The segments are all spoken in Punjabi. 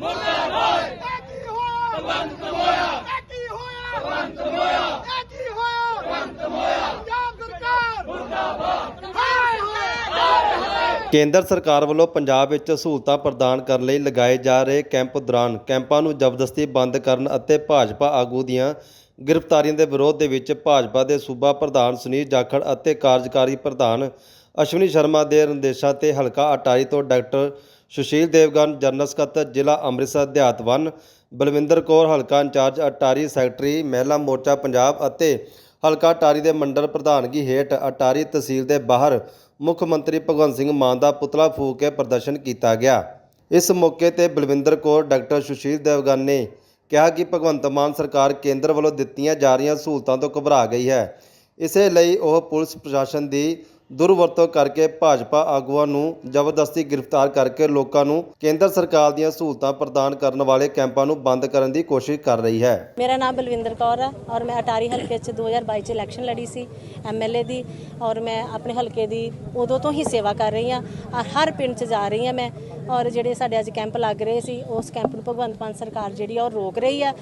ਮੁਰਦਾਬਾਦ। ਕੀ ਹੋਇਆ ਭਗਵੰਤ ਹੋਇਆ ਕੀ ਹੋਇਆ ਭਗਵੰਤ ਹੋਇਆ ਕੀ ਹੋਇਆ ਭਗਵੰਤ ਹੋਇਆ ਪੰਜਾਬ ਸਰਕਾਰ ਮੁਰਦਾਬਾਦ। ਹਾਏ ਹਾਏ ਹਾਏ ਕੇਂਦਰ ਸਰਕਾਰ ਵੱਲੋਂ ਪੰਜਾਬ ਵਿੱਚ ਸਹੂਲਤਾਂ ਪ੍ਰਦਾਨ ਕਰਨ ਲਈ ਲਗਾਏ ਜਾ ਰਹੇ ਕੈਂਪ ਦੌਰਾਨ ਕੈਂਪਾਂ ਨੂੰ ਜ਼ਬਰਦਸਤੀ ਬੰਦ ਕਰਨ ਅਤੇ ਭਾਜਪਾ ਆਗੂ ਦੀਆਂ ਗ੍ਰਿਫਤਾਰੀਆਂ ਦੇ ਵਿਰੋਧ ਦੇ ਵਿੱਚ ਭਾਜਪਾ ਦੇ ਸੂਬਾ ਪ੍ਰਧਾਨ ਸੁਨੀਲ ਜਾਖੜ ਅਤੇ ਕਾਰਜਕਾਰੀ ਪ੍ਰਧਾਨ ਅਸ਼ਵਨੀ ਸ਼ਰਮਾ ਦੇ ਨਿਰਦੇਸ਼ਾਂ ਤੇ ਹਲਕਾ ਅਟਾਰੀ ਤੋਂ ਡਾਕਟਰ ਸੁਸ਼ੀਲ ਦੇਵਗਨ, ਜਨਰਲ ਸਕੱਤਰ, ਜ਼ਿਲ੍ਹਾ ਅੰਮ੍ਰਿਤਸਰ ਦਿਹਾਤ ਵਨ, ਬਲਵਿੰਦਰ ਕੌਰ, ਹਲਕਾ ਇੰਚਾਰਜ, ਅਟਾਰੀ ਸੈਕਟਰੀ, ਮਹਿਲਾ ਮੋਰਚਾ ਪੰਜਾਬ ਅਤੇ ਹਲਕਾ ਅਟਾਰੀ ਦੇ ਮੰਡਲ ਪ੍ਰਧਾਨਗੀ ਹੇਠ ਅਟਾਰੀ ਤਹਿਸੀਲ ਦੇ ਬਾਹਰ ਮੁੱਖ ਮੰਤਰੀ ਭਗਵੰਤ ਸਿੰਘ ਮਾਨ ਦਾ ਪੁਤਲਾ ਫੂਕ ਕੇ ਪ੍ਰਦਰਸ਼ਨ ਕੀਤਾ ਗਿਆ। ਇਸ ਮੌਕੇ ਤੇ ਬਲਵਿੰਦਰ ਕੌਰ, ਡਾਕਟਰ ਸੁਸ਼ੀਲ ਦੇਵਗਨ ਨੇ ਕਿਹਾ ਕਿ ਭਗਵੰਤ ਮਾਨ ਸਰਕਾਰ ਕੇਂਦਰ ਵੱਲੋਂ ਦਿੱਤੀਆਂ ਜਾ ਰਹੀਆਂ ਸਹੂਲਤਾਂ ਤੋਂ ਘਬਰਾ ਗਈ ਹੈ। ਇਸੇ ਲਈ ਉਹ ਪੁਲਿਸ ਪ੍ਰਸ਼ਾਸਨ ਦੀ ਦੁਰਵਰਤੋਂ ਕਰਕੇ ਭਾਜਪਾ ਆਗੂਆਂ ਨੂੰ ਜ਼ਬਰਦਸਤੀ ਗ੍ਰਿਫਤਾਰ ਕਰਕੇ ਲੋਕਾਂ ਨੂੰ ਕੇਂਦਰ ਸਰਕਾਰ ਦੀਆਂ ਸਹੂਲਤਾਂ ਪ੍ਰਦਾਨ ਕਰਨ ਵਾਲੇ ਕੈਂਪਾਂ ਨੂੰ ਬੰਦ ਕਰਨ ਦੀ ਕੋਸ਼ਿਸ਼ ਕਰ ਰਹੀ ਹੈ। ਮੇਰਾ ਨਾਮ ਬਲਵਿੰਦਰ ਕੌਰ ਹੈ ਔਰ ਮੈਂ ਅਟਾਰੀ ਹਲਕੇ 'ਚ 2022 'ਚ ਇਲੈਕਸ਼ਨ ਲੜੀ ਸੀ ਐਮਐਲਏ ਦੀ ਔਰ ਮੈਂ ਆਪਣੇ ਹਲਕੇ ਦੀ ਉਦੋਂ ਤੋਂ ਹੀ ਸੇਵਾ ਕਰ ਰਹੀ ਹਾਂ, ਔਰ ਹਰ ਪਿੰਡ 'ਚ ਜਾ ਰਹੀ ਹਾਂ ਮੈਂ ਔਰ ਜਿਹੜੇ ਸਾਡੇ ਅੱਜ ਕੈਂਪ ਲੱਗ ਰਹੇ ਸੀ, ਉਸ ਕੈਂਪ ਨੂੰ ਭਗਵੰਤ ਮਾਨ ਸਰਕਾਰ ਜਿਹੜੀ ਆ ਉਹ ਰੋਕ ਰਹੀ ਆ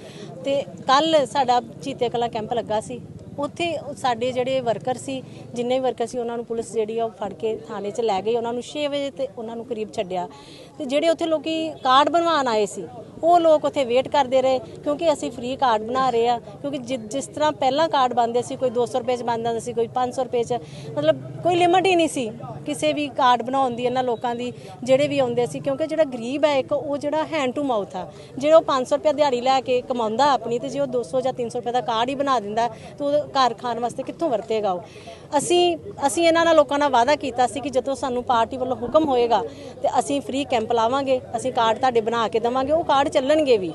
ਤੇ ਕੱਲ ਸਾਡਾ ਚੀਤੇ ਕਲਾ ਕੈਂਪ ਲੱਗਾ ਸੀ। ਉੱਥੇ ਸਾਡੇ ਜਿਹੜੇ ਵਰਕਰ ਸੀ, ਜਿੰਨੇ ਵੀ ਵਰਕਰ ਸੀ, ਉਹਨਾਂ ਨੂੰ ਪੁਲਿਸ ਜਿਹੜੀ ਆ ਉਹ ਫੜ ਕੇ ਥਾਣੇ 'ਚ ਲੈ ਗਈ। ਉਹਨਾਂ ਨੂੰ 6 ਵਜੇ ਤੇ ਉਹਨਾਂ ਨੂੰ ਕਰੀਬ ਛੱਡਿਆ। ਤੇ ਜਿਹੜੇ ਉੱਥੇ ਲੋਕੀ ਕਾਰਡ ਬਣਵਾਉਣ ਆਏ ਸੀ, ਉਹ ਲੋਕ ਉੱਥੇ ਵੇਟ ਕਰਦੇ ਰਹੇ, ਕਿਉਂਕਿ ਅਸੀਂ ਫ੍ਰੀ ਕਾਰਡ ਬਣਾ ਰਹੇ ਆ। ਕਿਉਂਕਿ ਜਿ- ਜਿਸ ਤਰ੍ਹਾਂ ਪਹਿਲਾਂ ਕਾਰਡ ਬਣਦੇ ਸੀ, ਕੋਈ 200 ਰੁਪਏ ਚ ਬਣਦਾ ਸੀ, ਕੋਈ 500 ਰੁਪਏ ਚ, ਮਤਲਬ ਕੋਈ ਲਿਮਟ ਹੀ ਨਹੀਂ ਸੀ। ਕਿਸੇ ਵੀ ਕਾਰਡ ਬਣਾਉਣ ਦੀ ਇਹਨਾਂ ਲੋਕਾਂ ਦੀ ਜਿਹੜੇ ਵੀ ਆਉਂਦੇ ਸੀ, ਕਿਉਂਕਿ ਜਿਹੜਾ ਗਰੀਬ ਹੈ ਇੱਕ, ਉਹ ਜਿਹੜਾ ਹੈਂਡ ਟੂ ਮਾਊਥ ਆ। ਜਿਹੜਾ ਉਹ 500 ਰੁਪਏ ਦਿਹਾੜੀ ਲੈ ਕੇ ਕਮਾਉਂਦਾ ਆਪਣੀ, ਤੇ ਜੇ ਉਹ 200 ਜਾਂ 300 ਰੁਪਏ ਦਾ ਕਾਰਡ ਹੀ ਬਣਾ ਦਿੰਦਾ, ਤਾਂ ਉਹ ਘਰ ਖਾਣ ਵਾਸਤੇ ਕਿੱਥੋਂ ਵਰਤੇਗਾ ਉਹ? ਅਸੀਂ ਅਸੀਂ ਇਹਨਾਂ ਨਾਲ ਲੋਕਾਂ ਨਾਲ ਵਾਅਦਾ ਕੀਤਾ ਸੀ ਕਿ ਜਦੋਂ ਸਾਨੂੰ ਪਾਰਟੀ ਵੱਲੋਂ ਹੁਕਮ ਹੋਏਗਾ, ਤੇ ਅਸੀਂ ਫ੍ਰੀ ਕੈਂਪ ਲਾਵਾਂਗੇ, ਅਸੀਂ ਕਾਰਡ ਤੁਹਾਡੇ ਬਣਾ ਕੇ ਦੇਵਾਂਗੇ, ਉਹ ਕਾਰਡ ਚੱਲਣਗੇ ਵੀ।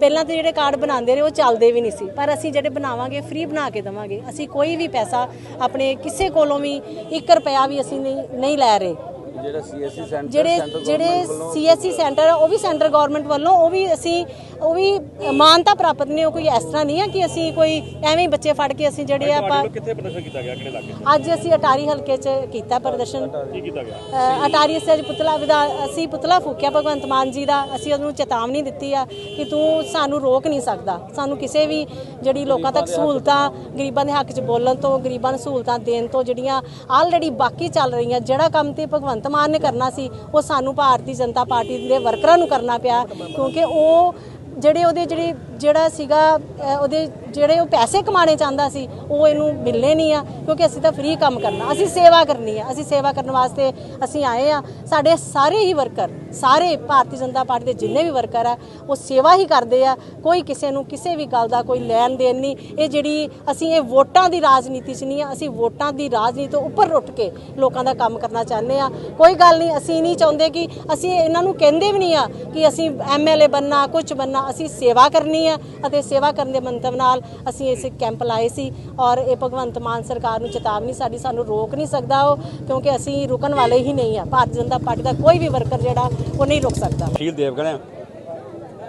ਪਹਿਲਾਂ ਤੇ ਜਿਹੜੇ ਕਾਰਡ ਬਣਾਉਂਦੇ ਰਹੇ ਉਹ ਚੱਲਦੇ ਵੀ ਨਹੀਂ ਸੀ। ਪਰ ਅਸੀਂ ਜਿਹੜੇ ਬਣਾਵਾਂਗੇ ਫ੍ਰੀ ਬਣਾ ਕੇ ਦੇਵਾਂਗੇ। ਅਸੀਂ ਕੋਈ ਵੀ ਪੈਸਾ ਆਪਣੇ ਕਿਸੇ ਕੋਲੋਂ ਵੀ 1 ਰੁਪਿਆ ਵੀ ਅਸੀਂ ਨਹੀਂ ਨਹੀਂ ਲੈ ਰਹੇ। ਜਿਹੜਾ ਸੀਐਸਸੀ ਸੈਂਟਰ ਜਿਹੜੇ ਜਿਹੜੇ ਸੀਐਸਸੀ ਸੈਂਟਰ ਆ ਉਹ ਵੀ ਸੈਂਟਰ ਗਵਰਨਮੈਂਟ ਵੱਲੋਂ ਉਹ ਵੀ ਅਸੀਂ ਉਹ ਵੀ ਮਾਨਤਾ ਪ੍ਰਾਪਤ ਨੇ ਉਹ ਕੋਈ ਇਸ ਤਰ੍ਹਾਂ ਨਹੀਂ ਆ ਕਿ ਅਸੀਂ ਕੋਈ ਐਵੇਂ ਬੱਚੇ ਫੜ ਕੇ ਅਸੀਂ ਜਿਹੜੇ ਆਪਾਂ ਕਿੱਥੇ ਪ੍ਰਦਰਸ਼ਨ ਕੀਤਾ ਗਿਆ? ਕਿਹੜੇ ਇਲਾਕੇ ਅੱਜ ਅਸੀਂ ਅਟਾਰੀ ਹਲਕੇ 'ਚ ਕੀਤਾ ਪ੍ਰਦਰਸ਼ਨ। ਕੀ ਕੀਤਾ ਗਿਆ? ਅ, ਅਟਾਰੀ ਸੇ ਅੱਜ ਪੁਤਲਾ ਵਿਦਾ ਅਸੀਂ ਪੁਤਲਾ ਫੂਕਿਆ ਭਗਵੰਤ ਮਾਨ ਜੀ ਦਾ। ਅਸੀਂ ਉਹਨੂੰ ਚੇਤਾਵਨੀ ਦਿੱਤੀ ਆ ਕਿ ਤੂੰ ਸਾਨੂੰ ਰੋਕ ਨਹੀਂ ਸਕਦਾ। ਸਾਨੂੰ ਕਿਸੇ ਵੀ ਜਿਹੜੀ ਲੋਕਾਂ ਤੱਕ ਸਹੂਲਤਾਂ ਗਰੀਬਾਂ ਦੇ ਹੱਕ 'ਚ ਬੋਲਣ ਤੋਂ ਗਰੀਬਾਂ ਨੂੰ ਸਹੂਲਤਾਂ ਦੇਣ ਤੋਂ ਜਿਹੜੀਆਂ ਆਲਰੇਡੀ ਬਾਕੀ ਚੱਲ ਰਹੀਆਂ ਜਿਹੜਾ ਕੰਮ ਤੇ ਭਗਵੰਤ ਮਾਨ ਨੇ ਕਰਨਾ ਸੀ ਉਹ ਸਾਨੂੰ ਭਾਰਤੀ ਜਨਤਾ ਪਾਰਟੀ ਦੇ ਵਰਕਰਾਂ ਨੂੰ ਕਰਨਾ ਪਿਆ। ਕਿਉਂਕਿ ਉਹ ਜਿਹੜੇ ਉਹਦੇ ਜਿਹੜੀ, ਜਿਹੜਾ ਸੀਗਾ ਉਹਦੇ ਜਿਹੜੇ ਉਹ ਪੈਸੇ ਕਮਾਣੇ ਚਾਹੁੰਦਾ ਸੀ, ਉਹ ਇਹਨੂੰ ਮਿਲਨੇ ਨਹੀਂ ਆ, ਕਿਉਂਕਿ ਅਸੀਂ ਤਾਂ ਫ੍ਰੀ ਕੰਮ ਕਰਨਾ, ਅਸੀਂ ਸੇਵਾ ਕਰਨੀ ਆ, ਅਸੀਂ ਸੇਵਾ ਕਰਨ ਵਾਸਤੇ ਅਸੀਂ ਆਏ ਆ, ਸਾਡੇ ਸਾਰੇ ਹੀ ਵਰਕਰ ਸਾਰੇ ਭਾਰਤੀ ਜਨਤਾ ਪਾਰਟੀ ਦੇ ਜਿੰਨੇ ਵੀ ਵਰਕਰ ਆ, ਉਹ ਸੇਵਾ ਹੀ ਕਰਦੇ ਆ। ਕੋਈ ਕਿਸੇ ਨੂੰ ਕਿਸੇ ਵੀ ਗੱਲ ਦਾ ਕੋਈ ਲੈਣ ਦੇਣ ਨਹੀਂ। ਇਹ ਜਿਹੜੀ ਅਸੀਂ ਇਹ ਵੋਟਾਂ ਦੀ ਰਾਜਨੀਤੀ 'ਚ ਨਹੀਂ ਆ, ਅਸੀਂ ਵੋਟਾਂ ਦੀ ਰਾਜਨੀਤੀ ਤੋਂ ਉੱਪਰ ਉੱਠ ਕੇ ਲੋਕਾਂ ਦਾ ਕੰਮ ਕਰਨਾ ਚਾਹੁੰਦੇ ਆ। ਕੋਈ ਗੱਲ ਨਹੀਂ, ਅਸੀਂ ਨਹੀਂ ਚਾਹੁੰਦੇ ਕਿ ਅਸੀਂ ਇਹਨਾਂ ਨੂੰ ਕਹਿੰਦੇ ਵੀ ਨਹੀਂ ਆ ਕਿ ਅਸੀਂ ਐਮਐਲਏ ਬੰਨਾ ਕੁਝ ਬੰਨਾ ਅਸੀਂ ਸੇਵਾ ਕਰਨੀ ਆ ਅਤੇ ਸੇਵਾ ਕਰਨ ਦੇ ਮੰਤਵ ਨਾਲ ਅਸੀਂ ਇਸ ਕੈਂਪ ਲਾਏ ਸੀ ਔਰ ਇਹ ਭਗਵੰਤ ਮਾਨ ਸਰਕਾਰ ਨੂੰ ਚੇਤਾਵਨੀ ਸਾਡੀ ਸਾਨੂੰ ਰੋਕ ਨਹੀਂ ਸਕਦਾ ਉਹ, ਕਿਉਂਕਿ ਅਸੀਂ ਰੁਕਣ ਵਾਲੇ ਹੀ ਨਹੀਂ ਆ। ਭਾਰਤੀ ਜਨਤਾ ਪਾਰਟੀ ਦਾ ਕੋਈ ਵੀ ਵਰਕਰ ਜਿਹੜਾ ਉਹ ਨਹੀਂ ਰੁਕ ਸਕਦਾ। ਸ਼ੀਲ ਦੇਵਗਨ ਹੈ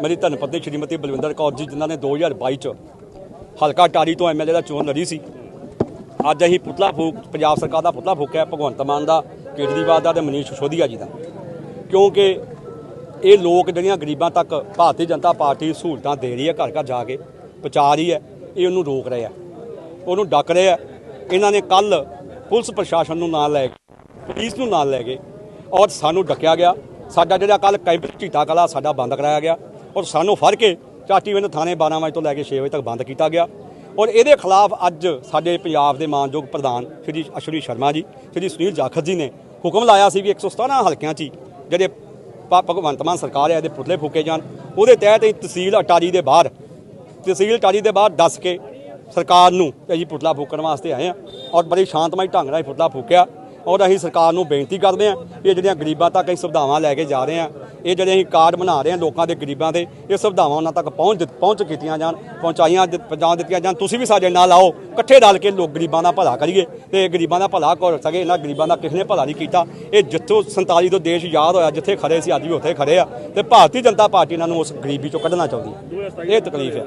ਮੇਰੀ ਧੰਨ ਪਤਨੀ ਸ਼੍ਰੀਮਤੀ ਬਲਵਿੰਦਰ ਕੌਰ ਜੀ, ਜਿਨ੍ਹਾਂ ਨੇ 2022 ਚ ਹਲਕਾ ਟਾਰੀ ਤੋਂ ਐਮਐਲਏ ਦਾ ਚੋਣ ਲੜੀ ਸੀ। ਅੱਜ ਅਸੀਂ ਪੁਤਲਾ ਫੂਕ, ਪੰਜਾਬ ਸਰਕਾਰ ਦਾ ਪੁਤਲਾ ਫੂਕਿਆ, ਭਗਵੰਤ ਮਾਨ ਦਾ, ਕੇਜਰੀਵਾਲ ਦਾ ਤੇ ਮਨੀਸ਼ ਸੋਧੀਆ ਜੀ ਦਾ। ਕਿਉਂਕਿ ਇਹ ਲੋਕ ਜਿਹੜੀਆਂ ਗਰੀਬਾਂ ਤੱਕ ਭਾਰਤੀ ਜਨਤਾ ਪਾਰਟੀ ਸਹੂਲਤਾਂ ਦੇ ਰਹੀ ਹੈ, ਘਰ ਘਰ ਜਾ ਕੇ ਪਹੁੰਚਾ ਰਹੀ ਹੈ, ਇਹ ਉਹਨੂੰ ਰੋਕ ਰਹੇ ਆ। ਉਹਨੂੰ ਡੱਕ ਰਹੇ ਆ। ਇਹਨਾਂ ਨੇ ਕੱਲ ਪੁਲਿਸ ਪ੍ਰਸ਼ਾਸਨ ਨੂੰ ਨਾਲ ਲੈ ਕੇ, ਪੁਲਿਸ ਨੂੰ ਨਾਲ ਲੈ ਕੇ ਔਰ ਸਾਨੂੰ ਡੱਕਿਆ ਗਿਆ। ਸਾਡਾ ਜਿਹੜਾ ਕੱਲ ਕੈਂਪ ਝੀਟਾ ਕਲਾ ਸਾਡਾ ਬੰਦ ਕਰਾਇਆ ਗਿਆ ਔਰ ਸਾਨੂੰ ਫੜ ਕੇ ਚਾਟੀਵਿੰਡ ਥਾਣੇ 12 ਵਜੇ ਤੋਂ ਲੈ ਕੇ 6 ਵਜੇ ਤੱਕ ਬੰਦ ਕੀਤਾ ਗਿਆ। ਔਰ ਇਹਦੇ ਖਿਲਾਫ ਅੱਜ ਸਾਡੇ ਪੰਜਾਬ ਦੇ ਮਾਨਯੋਗ ਪ੍ਰਧਾਨ ਸ਼੍ਰੀ ਅਸ਼ਵਨੀ ਸ਼ਰਮਾ ਜੀ, ਸ਼੍ਰੀ ਸੁਨੀਲ ਜਾਖੜ ਜੀ ਨੇ ਹੁਕਮ ਲਾਇਆ ਸੀ ਵੀ 117 ਹਲਕਿਆਂ 'ਚ ਹੀ ਜਿਹੜੇ ਭ- ਭਗਵੰਤ ਮਾਨ ਸਰਕਾਰ ਹੈ, ਇਹਦੇ ਪੁਤਲੇ ਫੂਕੇ ਜਾਣ। ਉਹਦੇ ਤਹਿਤ ਹੀ ਤਹਿਸੀਲ ਅਟਾਰੀ ਦੇ ਬਾਹਰ, ਤਹਿਸੀਲ ਅਟਾਰੀ ਦੇ ਬਾਹਰ ਦੱਸ ਕੇ ਸਰਕਾਰ ਨੂੰ ਕਿ ਅਸੀਂ ਪੁਤਲਾ ਫੂਕਣ ਵਾਸਤੇ ਆਏ ਆ ਔਰ ਬੜੀ ਸ਼ਾਂਤਮਈ ਢੰਗ ਨਾਲ ਪੁਤਲਾ ਫੂਕਿਆ। ਔਰ ਅਸੀਂ ਸਰਕਾਰ ਨੂੰ ਬੇਨਤੀ ਕਰਦੇ ਹਾਂ ਕਿ ਇਹ ਜਿਹੜੀਆਂ ਗਰੀਬਾਂ ਤੱਕ ਅਸੀਂ ਸੁਵਿਧਾਵਾਂ ਲੈ ਕੇ ਜਾ ਰਹੇ ਹਾਂ, ਇਹ ਜਿਹੜੇ ਅਸੀਂ ਕਾਰਡ ਬਣਾ ਰਹੇ ਹਾਂ ਲੋਕਾਂ ਦੇ ਗਰੀਬਾਂ ਦੇ, ਇਹ ਸੁਵਿਧਾਵਾਂ ਉਹਨਾਂ ਤੱਕ ਪਹੁੰਚ ਦਿੱਤ- ਪਹੁੰਚ ਕੀਤੀਆਂ ਜਾਣ, ਪਹੁੰਚਾਈਆਂ ਪਹੁੰਚਾ ਦਿੱਤੀਆਂ ਜਾਣ, ਤੁਸੀਂ ਵੀ ਸਾਡੇ ਨਾਲ ਆਓ, ਇਕੱਠੇ ਰਲ ਕੇ ਲੋਕ ਗਰੀਬਾਂ ਦਾ ਭਲਾ ਕਰੀਏ ਤੇ ਗਰੀਬਾਂ ਦਾ ਭਲਾ ਕਰ ਸਕੇ, ਇਹਨਾਂ ਗਰੀਬਾਂ ਦਾ ਕਿਸੇ ਨੇ ਭਲਾ ਨਹੀਂ ਕੀਤਾ। ਇਹ ਜਿੱਥੋਂ 47 ਤੋਂ ਦੇਸ਼ ਯਾਦ ਹੋਇਆ, ਜਿੱਥੇ ਖੜੇ ਸੀ, ਅੱਜ ਵੀ ਉੱਥੇ ਖੜੇ ਆ ਤੇ ਭਾਰਤੀ ਜਨਤਾ ਪਾਰਟੀ ਇਹਨਾਂ ਨੂੰ ਉਸ ਗਰੀਬੀ ਚੋਂ ਕੱਢਣਾ ਚਾਹੁੰਦੀ ਹੈ। ਇਹ ਤਕਲੀਫ ਹੈ।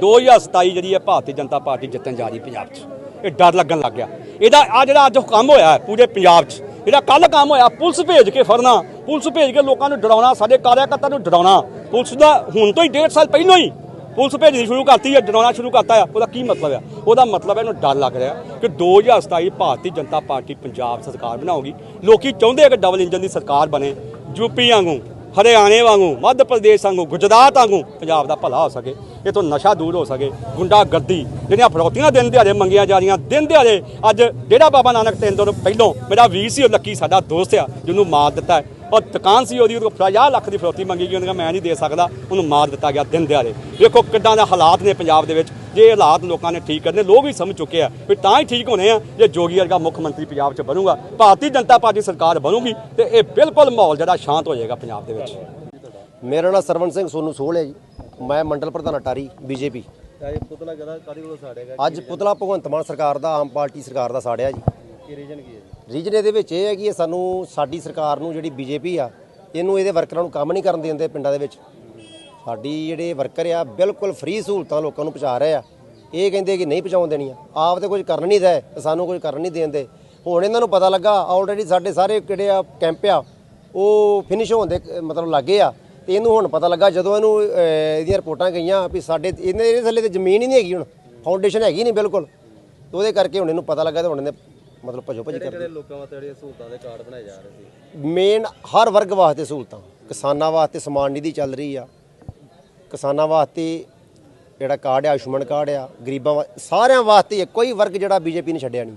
2027 ਜਿਹੜੀ ਹੈ, ਭਾਰਤੀ ਜਨਤਾ ਪਾਰਟੀ ਜਿੱਤਣ ਜਾ ਰਹੀ ਪੰਜਾਬ 'ਚ। ਇਹ ਡਰ ਲੱਗਣ ਲੱਗ ਗਿਆ। ਇਹਦਾ ਆ ਜਿਹੜਾ ਅੱਜ ਕੰਮ ਹੋਇਆ ਪੂਰੇ ਪੰਜਾਬ 'ਚ ਜਿਹੜਾ ਕੱਲ ਕੰਮ ਹੋਇਆ, ਪੁਲਿਸ ਭੇਜ ਕੇ ਫੜਨਾ, ਪੁਲਿਸ ਭੇਜ ਕੇ ਲੋਕਾਂ ਨੂੰ ਡਰਾਉਣਾ, ਸਾਡੇ ਕਾਰਿਆਕਰਤਾ ਨੂੰ ਡਰਾਉਣਾ। ਪੁਲਿਸ ਦਾ ਹੁਣ ਤੋਂ ਹੀ ਡੇਢ ਸਾਲ ਪਹਿਲਾਂ ਹੀ ਪੁਲਿਸ ਭੇਜਣੀ ਸ਼ੁਰੂ ਕਰਤੀ ਹੈ, ਡਰਾਉਣਾ ਸ਼ੁਰੂ ਕਰਤਾ ਆ ਉਹਦਾ ਕੀ ਮਤਲਬ ਆ ਉਹਦਾ ਮਤਲਬ ਹੈ ਇਹਨੂੰ ਡਰ ਲੱਗ ਰਿਹਾ ਕਿ 2027 ਭਾਰਤੀ ਜਨਤਾ ਪਾਰਟੀ ਪੰਜਾਬ ਸਰਕਾਰ ਬਣਾਉਗੀ ਲੋਕੀ ਚਾਹੁੰਦੇ ਆ ਕਿ ਡਬਲ ਇੰਜਨ ਦੀ ਸਰਕਾਰ ਬਣੇ ਯੂਪੀ ਵਾਂਗੂ। ਹਰਿਆਣੇ ਵਾਂਗੂ, ਮੱਧ ਪ੍ਰਦੇਸ਼ ਵਾਂਗੂ, ਗੁਜਰਾਤ ਵਾਂਗੂ ਪੰਜਾਬ ਦਾ ਭਲਾ ਹੋ ਸਕੇ ਇਹ ਨਸ਼ਾ ਦੂਰ ਹੋ ਸਕੇ ਗੁੰਡਾ ਗੱਦੀ ਜਿਹੜੀਆਂ ਫਰੋਤੀਆਂ ਦਿਨ ਦਿਹਾੜੇ ਮੰਗੀਆਂ ਜਾ ਰਹੀਆਂ, ਦਿਨ ਦਿਹਾੜੇ ਅੱਜ ਜਿਹੜਾ ਬਾਬਾ ਨਾਨਕ ਤਿੰਨ ਦਿਨ ਪਹਿਲੋਂ ਮੇਰਾ ਵੀਰ ਸੀ, ਉਹ ਲੱਕੀ ਸਾਡਾ ਦੋਸਤ ਆ, ਜਿਹਨੂੰ ਮਾਰ ਦਿੱਤਾ ਔਰ ਦੁਕਾਨ ਸੀ ਉਹਦੀ, ਉਹਦੇ 50 ਲੱਖ ਦੀ ਫਰੋਤੀ ਮੰਗੀ ਗਈ, ਉਹਨੇ ਕਿਹਾ ਮੈਂ ਨਹੀਂ ਦੇ ਸਕਦਾ, ਉਹਨੂੰ ਮਾਰ ਦਿੱਤਾ ਗਿਆ ਦਿਨ ਦਿਹਾੜੇ। ਵੇਖੋ ਕਿੱਦਾਂ ਦੇ ਹਾਲਾਤ ਨੇ ਪੰਜਾਬ ਦੇ ਵਿੱਚ। ਜੇ ਇਹ ਹਾਲਾਤ ਲੋਕਾਂ ਨੇ ਠੀਕ ਕਰਨੇ ਲੋਕ ਵੀ ਸਮਝ ਚੁੱਕੇ ਆ ਵੀ ਤਾਂ ਹੀ ਠੀਕ ਹੋਣੇ ਆ ਜੇ ਜੋਗੀ ਵਰਗਾ ਮੁੱਖ ਮੰਤਰੀ ਪੰਜਾਬ 'ਚ ਬਣੂਗਾ। ਭਾਰਤੀ ਜਨਤਾ ਪਾਰਟੀ ਸਰਕਾਰ ਬਣੂਗੀ ਤੇ ਇਹ ਬਿਲਕੁਲ ਮਾਹੌਲ ਜਿਹੜਾ ਸ਼ਾਂਤ ਹੋ ਜਾਏਗਾ ਪੰਜਾਬ ਦੇ ਵਿੱਚ। ਮੇਰਾ ਨਾਮ ਸਰਵਨ ਸਿੰਘ ਸੋਨੂ ਸੋਹਲ ਹੈ ਜੀ। ਮੈਂ ਮੰਡਲ ਪ੍ਰਧਾਨ ਅਟਾਰੀ ਬੀਜੇਪੀ। ਅੱਜ ਪੁਤਲਾ ਭਗਵੰਤ ਮਾਨ ਸਰਕਾਰ ਦਾ ਆਮ ਪਾਰਟੀ ਸਰਕਾਰ ਦਾ ਸਾੜਿਆ ਜੀ। ਕੀ ਰੀਜਨ ਕੀ ਹੈ ਜੀ? ਰੀਜਨ ਇਹਦੇ ਵਿੱਚ ਇਹ ਹੈ ਕਿ ਇਹ ਸਾਨੂੰ ਸਾਡੀ ਸਰਕਾਰ ਨੂੰ ਜਿਹੜੀ ਬੀਜੇਪੀ ਆ ਇਹਨੂੰ ਇਹਦੇ ਵਰਕਰਾਂ ਨੂੰ ਕੰਮ ਨਹੀਂ ਕਰਨ ਦਿੰਦੇ ਪਿੰਡਾਂ ਦੇ ਵਿੱਚ। ਸਾਡੀ ਜਿਹੜੇ ਵਰਕਰ ਆ ਬਿਲਕੁਲ ਫ੍ਰੀ ਸਹੂਲਤਾਂ ਲੋਕਾਂ ਨੂੰ ਪਹੁੰਚਾ ਰਹੇ ਆ। ਇਹ ਕਹਿੰਦੇ ਕਿ ਨਹੀਂ ਪਹੁੰਚਾਉਣ ਦੇਣੀਆਂ। ਆਪ ਤੇ ਕੁਝ ਕਰਨ ਨਹੀਂ ਦੇ ਸਾਨੂੰ ਕੁਝ ਕਰਨ ਨਹੀਂ ਦੇਂਦੇ ਹੁਣ ਇਹਨਾਂ ਨੂੰ ਪਤਾ ਲੱਗਾ ਆਲਰੇਡੀ ਸਾਡੇ ਸਾਰੇ ਕਿਹੜੇ ਆ ਕੈਂਪ ਆ ਉਹ ਫਿਨਿਸ਼ ਹੋਣ ਦੇ ਮਤਲਬ ਲੱਗੇ ਆ। ਤੇ ਇਹਨੂੰ ਹੁਣ ਪਤਾ ਲੱਗਾ ਜਦੋਂ ਇਹਨੂੰ ਇਹਦੀਆਂ ਰਿਪੋਰਟਾਂ ਗਈਆਂ ਵੀ ਸਾਡੇ ਇਹਨੇ ਇਹਦੇ ਥੱਲੇ ਤੇ ਜ਼ਮੀਨ ਹੀ ਨਹੀਂ ਹੈਗੀ ਹੁਣ। ਫਾਊਂਡੇਸ਼ਨ ਹੈਗੀ ਨਹੀਂ ਬਿਲਕੁਲ। ਤੇ ਉਹਦੇ ਕਰਕੇ ਹੁਣ ਇਹਨੂੰ ਪਤਾ ਲੱਗਾ ਤੇ ਹੁਣ ਇਹਨੇ ਮਤਲਬ ਭਜੋ ਭਜੀ ਕਰ ਜਿਹੜੇ ਲੋਕਾਂ ਵਾਸਤੇ ਜਿਹੜੀਆਂ ਸਹੂਲਤਾਂ ਦੇ ਕਾਰਡ ਬਣਾਏ ਜਾ ਰਹੇ ਸੀ? ਮੇਨ ਹਰ ਵਰਗ ਵਾਸਤੇ ਸਹੂਲਤਾਂ। ਕਿਸਾਨਾਂ ਵਾਸਤੇ ਸਮਾਨ ਨਿਧੀ ਚੱਲ ਰਹੀ ਆ। ਕਿਸਾਨਾਂ ਵਾਸਤੇ ਜਿਹੜਾ ਕਾਰਡ ਆ ਆਯੁਸ਼ਮਾਨ ਕਾਰਡ ਆ ਗਰੀਬਾਂ ਸਾਰਿਆਂ ਵਾਸਤੇ ਹੀ ਵਰਗ ਜਿਹੜਾ ਬੀਜੇਪੀ ਨੇ ਛੱਡਿਆ ਨਹੀਂ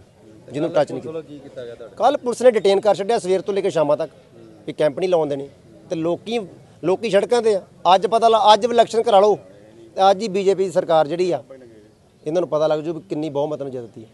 ਜਿਹਨੂੰ ਟੱਚ ਨਹੀਂ ਕੀਤਾ। ਕੱਲ ਪੁਲਿਸ ਨੇ ਡਿਟੇਨ ਕਰ ਛੱਡਿਆ ਸਵੇਰ ਤੋਂ ਲੈ ਕੇ ਸ਼ਾਮਾਂ ਤੱਕ ਵੀ ਕੈਂਪ ਨਹੀਂ ਲਾਉਣ ਦੇਣੇ। ਤੇ ਲੋਕੀ ਲੋਕੀ ਸੜਕਾਂ ਤੇ ਆ। ਅੱਜ ਪਤਾ ਲੱਗ ਅੱਜ ਇਲੈਕਸ਼ਨ ਕਰਾ ਲਓ। ਤੇ ਅੱਜ ਹੀ ਬੀਜੇਪੀ ਦੀ ਸਰਕਾਰ ਜਿਹੜੀ ਆ ਇਹਨਾਂ ਨੂੰ ਪਤਾ ਲੱਗ ਜੂ ਵੀ ਕਿੰਨੀ ਬਹੁਮਤ ਨਾਲ ਜਿੱਤਦੀ ਹੈ